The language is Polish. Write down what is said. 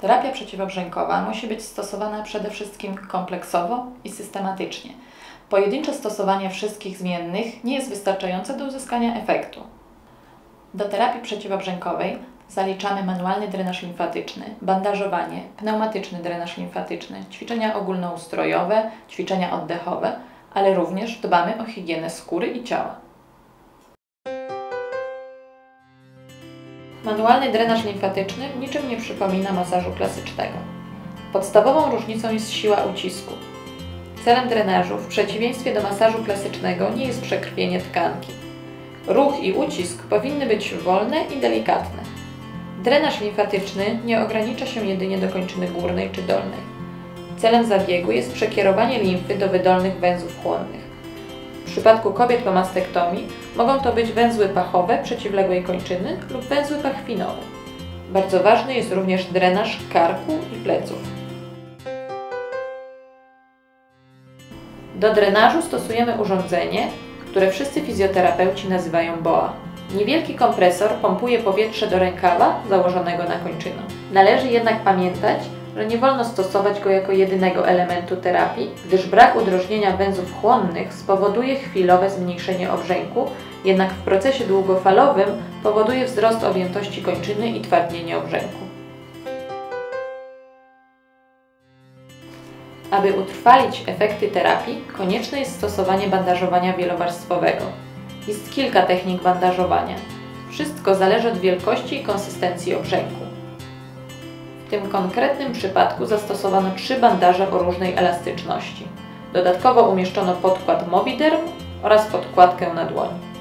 Terapia przeciwobrzękowa musi być stosowana przede wszystkim kompleksowo i systematycznie. Pojedyncze stosowanie wszystkich zmiennych nie jest wystarczające do uzyskania efektu. Do terapii przeciwobrzękowej zaliczamy manualny drenaż limfatyczny, bandażowanie, pneumatyczny drenaż limfatyczny, ćwiczenia ogólnoustrojowe, ćwiczenia oddechowe, ale również dbamy o higienę skóry i ciała. Manualny drenaż limfatyczny niczym nie przypomina masażu klasycznego. Podstawową różnicą jest siła ucisku. Celem drenażu, w przeciwieństwie do masażu klasycznego, nie jest przekrwienie tkanki. Ruch i ucisk powinny być wolne i delikatne. Drenaż limfatyczny nie ogranicza się jedynie do kończyny górnej czy dolnej. Celem zabiegu jest przekierowanie limfy do wydolnych węzłów chłonnych. W przypadku kobiet po mastektomii mogą to być węzły pachowe przeciwległej kończyny lub węzły pachwinowe. Bardzo ważny jest również drenaż karku i pleców. Do drenażu stosujemy urządzenie, które wszyscy fizjoterapeuci nazywają BOA. Niewielki kompresor pompuje powietrze do rękawa założonego na kończynę. Należy jednak pamiętać, że nie wolno stosować go jako jedynego elementu terapii, gdyż brak udrożnienia węzłów chłonnych spowoduje chwilowe zmniejszenie obrzęku, jednak w procesie długofalowym powoduje wzrost objętości kończyny i twardnienie obrzęku. Aby utrwalić efekty terapii, konieczne jest stosowanie bandażowania wielowarstwowego. Jest kilka technik bandażowania. Wszystko zależy od wielkości i konsystencji obrzęku. W tym konkretnym przypadku zastosowano trzy bandaże o różnej elastyczności. Dodatkowo umieszczono podkład Mobiderm oraz podkładkę na dłoń.